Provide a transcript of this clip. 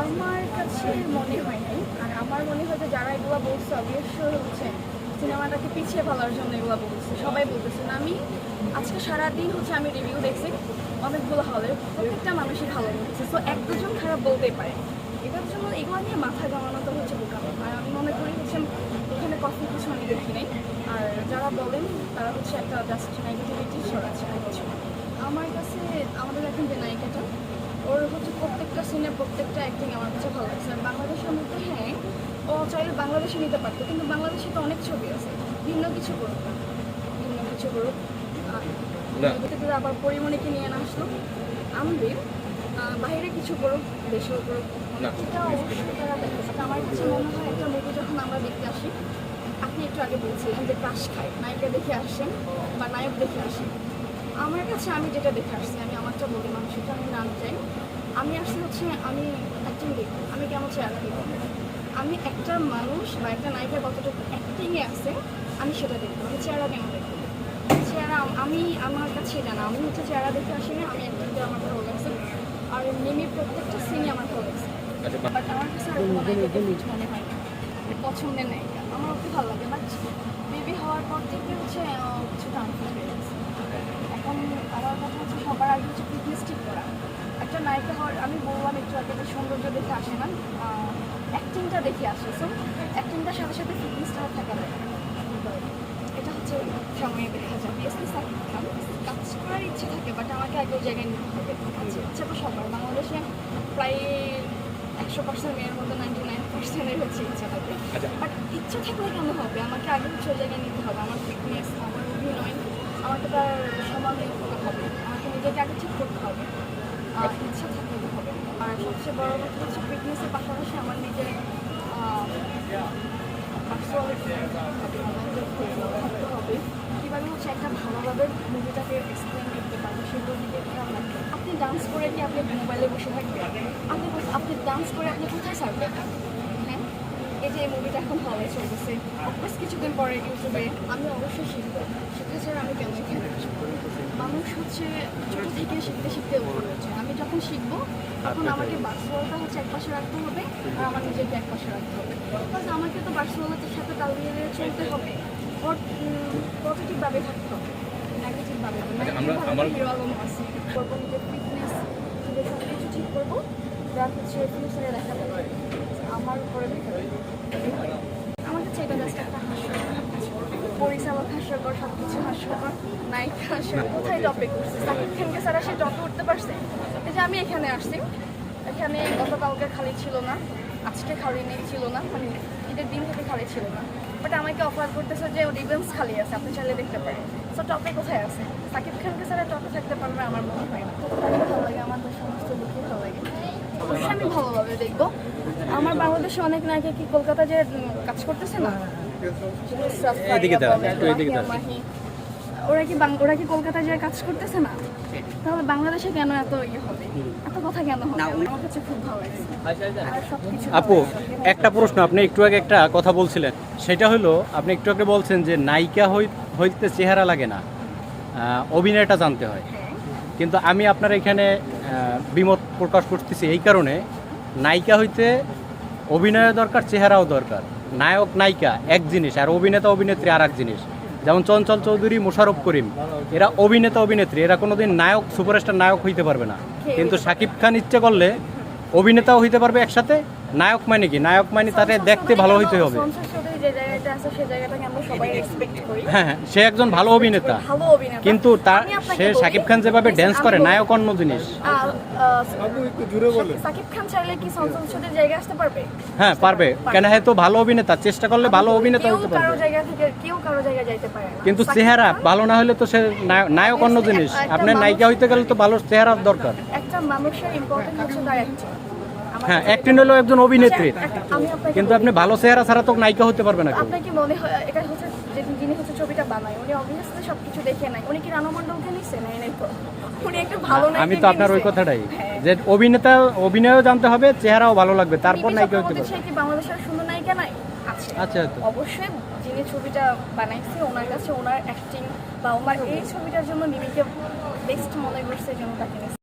আমার কাছে মনে হয় নাই। আর আমার মনে হয় যে যারা এগুলো বলছে অবশ্যই হচ্ছে সিনেমাটাকে পিছিয়ে ফেলার জন্য এগুলো বলছে। সবাই বলতেছেন আমি আজকে সারাদিন হচ্ছে আমি রিভিউ দেখছি অনেকগুলো হলে প্রত্যেকটা মানুষই ভালো বলছে সো এক দুজন খারাপ বলতেই পারে। এটার জন্য এগুলো নিয়ে মাথা জমানো তো হচ্ছে বোকামি আর আমি মনে করি হচ্ছে এখানে কফি কিছু আমি দেখি নাই। আর যারা বলেন, তারা হচ্ছে একটা জাস্ট নেগেটিভিটি কিছু আমার কাছে, আমাদের এখন যে নায়িকাটা ওর হচ্ছে প্রত্যেকটা সিনে প্রত্যেকটা অ্যাক্টিং আমার কাছে ভালো লাগছে। আর বাংলাদেশের মধ্যে হ্যাঁ ও চাইলে বাংলাদেশে নিতে পারতো কিন্তু বাংলাদেশে তো অনেক ছবি আছে। ভিন্ন কিছু করুক ভিন্ন কিছু করুক। না। আবার পরিমণিকে নিয়ে না আসলো। আনবে বাইরে কিছু করুক দেশেও করুক। এটা অবশ্যই তারা দেখে। আমার কাছে মনে হয় একটা মুভি যখন আমরা দেখতে আসি আপনি একটু আগে বলছিলেন যে ক্রাশ খায়। নায়িকা দেখে আসেন বা নায়ক দেখে আসেন। আমার কাছে আমি যেটা দেখে আসছি আমি আমারটা বলি মানুষ সেটা আমি নাম চাই আমি আসছি হচ্ছে আমি অ্যাক্টিং দেখব আমি কেমন চেহারা দেখব আমি একটা মানুষ বা একটা নায়িকার কতটুকু অ্যাক্টিংয়ে আছে আমি সেটা দেখব। আমি চেহারা কেমন দেখব? চেহারা আমি আমার কাছে এটা না। আমি হচ্ছে চেহারা দেখে আসি না আমি অ্যাক্টিংটা আমার ভালো লাগছে আর মিমির প্রত্যেকটা সিনই আমার ভালো লাগছে আচ্ছা বাট আমার কাছে আর কোনো নায়িকাকে ফিট মনে হয় না। মানে পছন্দের নায়িকা। আমার ওকে ভালো লাগে বাট বেবি হওয়ার পর থেকে হচ্ছে কিছুটা আনফিট হয়ে গেছে এখন আমার কথা হচ্ছে সবার আগে হচ্ছে ফিটনেস ঠিক করা একটা নায়িকা হওয়ার আমি বললাম একটু আগে যে সৌন্দর্য দেখে আসে না। অ্যাক্টিংটা দেখে আসে। সো অ্যাক্টিংটার সাথে সাথে ফিটনেসটাও থাকা দরকার এটা হচ্ছে সময়ে দেখা যাবে। এসে সাকিব খান কাজ করার ইচ্ছে থাকে বাট আমাকে আগে ওই জায়গায় নিতে হবে। আচ্ছা ইচ্ছা তো সবার। বাংলাদেশে প্রায় একশো পার্সেন্ট মেয়ের মধ্যে নাইনটি নাইন পার্সেন্টের হচ্ছে ইচ্ছা থাকে। আচ্ছা। বাট ইচ্ছা থাকলে কেন হবে? আমাকে আগে হচ্ছে ওই জায়গায় নিতে হবে। আমার ফিটনেস আমার অভিনয় আমাকে তার সমান করতে হবে। আমাকে নিজেকে আগে ঠিক করতে হবে। ইচ্ছা হবে আর সবচেয়ে বড় কথা হচ্ছে ফিটনেসের পাশাপাশি আমার নিজের থাকতে হবে। কীভাবে হচ্ছে একটা ভালোভাবে মুভিটাকে এক্সপ্লেন করতে পারব সেগুলোর দিকে আপনি ডান্স করে কি আপনি মোবাইলে বসে থাকবেন? আপনি আপনি ডান্স করে আপনি কোথায় ছাড়বেন হ্যাঁ? এই যে এই মুভিটা এখন হলে চলতেছে। অফকোর্স কিছুদিন পরে ইউটিউবে আমি অবশ্যই শিখব। ছাড়া আমি কেন এখানে মানুষ হচ্ছে ছোটো থেকে শিখতে শিখতে হচ্ছে। আমি যখন শিখব তখন আমাকে বার্সোয়ালটা হচ্ছে এক পাশে রাখতে হবে আর আমার নিজেকে এক পাশে রাখতে হবে। বিকজ আমাকে তো বার্সোয়ালার সাথে তাল মিলিয়ে চলতে হবে। পজিটিভভাবে থাকতে হবে। নেগেটিভভাবে আচ্ছা, হিরো আছে। করব নিজের ফিটনেস নিজের সব কিছু ঠিক করব। যা হচ্ছে ফিউচারে দেখা যাবে আমার উপরে দেখা যাবে আমার কাছে এটা জাস্ট পরিচালক হাস্যকর সব কিছু হাস্যকর। নায়িকা হাস্যকর। কোথায় টপে করছে? সাকিব খানকে ছাড়া সে টপে উঠতে পারছে? এই যে আমি এখানে আসছি। এখানে গতকালকে খালি ছিল না। আজকে খালি নেই, ছিল না। মানে ঈদের দিন থেকে খালি ছিল না। বাট আমাকে অফার করতেছে যে রিভেন্স খালি আছে, আপনি চাইলে দেখতে পারেন। সো টপে কোথায় আছে? সাকিব খানকে ছাড়া টপে থাকতে পারবে আমার মনে হয় না। ভালো লাগে আমার তো সমস্ত লোকই ভালো লাগে অবশ্যই আমি ভালোভাবে দেখব। আমার বাংলাদেশে অনেক নায়িকা কি কলকাতা যে কাজ করতেছে না? এদিকে দাঁড়ান, একটু এদিকে দাঁড়ান। ওরা কি ওরা কি কলকাতায় যে কাজ করতেছে না? তাহলে বাংলাদেশে কেন এত ইয়ে হবে? এত কথা কেন হবে? আমার কাছে খুব ভালো লাগছে। আপু একটা প্রশ্ন আপনি একটু আগে একটা কথা বলছিলেন। সেটা হলো আপনি একটু আগে বলছেন যে নায়িকা হই- হইতে চেহারা লাগে না। অভিনয়টা জানতে হয়। হ্যাঁ, কিন্তু আমি আপনার এখানে বিমত প্রকাশ করতেছি এই কারণে নায়িকা হইতে অভিনয় দরকার চেহারাও দরকার। নায়ক নায়িকা এক জিনিস আর অভিনেতা অভিনেত্রী আর এক জিনিস। যেমন চঞ্চল চৌধুরী মোশারফ করিম। এরা অভিনেতা অভিনেত্রী। এরা কোনোদিন নায়ক সুপারস্টার নায়ক হইতে পারবে না। কিন্তু শাকিব খান ইচ্ছে করলে অভিনেতাও হইতে পারবে একসাথে। নায়ক মানে কি? নায়ক মানে তাতে দেখতে ভালো হইতে হবে। যে জায়গাটা আছে সেই জায়গাটাকে আমরা সবাই রেসপেক্ট করি। হ্যাঁ হ্যাঁ সে একজন ভালো অভিনেতা। ভালো অভিনেতা। কিন্তু তার সে শাকিব খান যেভাবে ড্যান্স করে নায়ক অন্য জিনিস। আহ, আহ, সাকিব খান চাইলে কি সংসদ সদের জায়গায় আসতে পারবে? হ্যাঁ পারবে। কেন হয়তো ভালো অভিনেতা চেষ্টা করলে ভালো অভিনেতা হতে কারও পারবে। জায়গা থেকে কেউ কারও জায়গায় যাইতে পারে না। কিন্তু চেহারা ভালো না হলে তো সে নায়ক অন্য জিনিস। আপনার নায়িকা হইতে গেলে তো ভালো চেহারা দরকার। একটা মানুষের ইম্পর্টেন্ট হচ্ছে তার অ্যাক্টিং হ্যাঁ অ্যাক্টিং হলো একজন অভিনেত্রী। কিন্তু আপনি ভালো চেহারা ছাড়া তো নায়িকা হতে পারবে না আপনার কি মনে হয় এটা হচ্ছে যিনি হচ্ছে ছবিটা বানায় উনি অবভিয়াসলি সবকিছু দেখে নাই উনি কি রানু নিছে? নাই নাই তো উনি একটা ভালো আমি তো আপনার ওই কথাটাই। হ্যাঁ। যে অভিনেতা অভিনয়ও জানতে হবে চেহারাও ভালো লাগবে তারপর নায়িকা হতে পারবে। কি বাংলাদেশের সুন্দর নায়িকা নাই? আচ্ছা অবশ্যই যিনি ছবিটা বানাইছে ওনার কাছে ওনার অ্যাক্টিং বা ওনার এই ছবিটার জন্য মিমিকে বেস্ট মনে করছে জন্য তাকে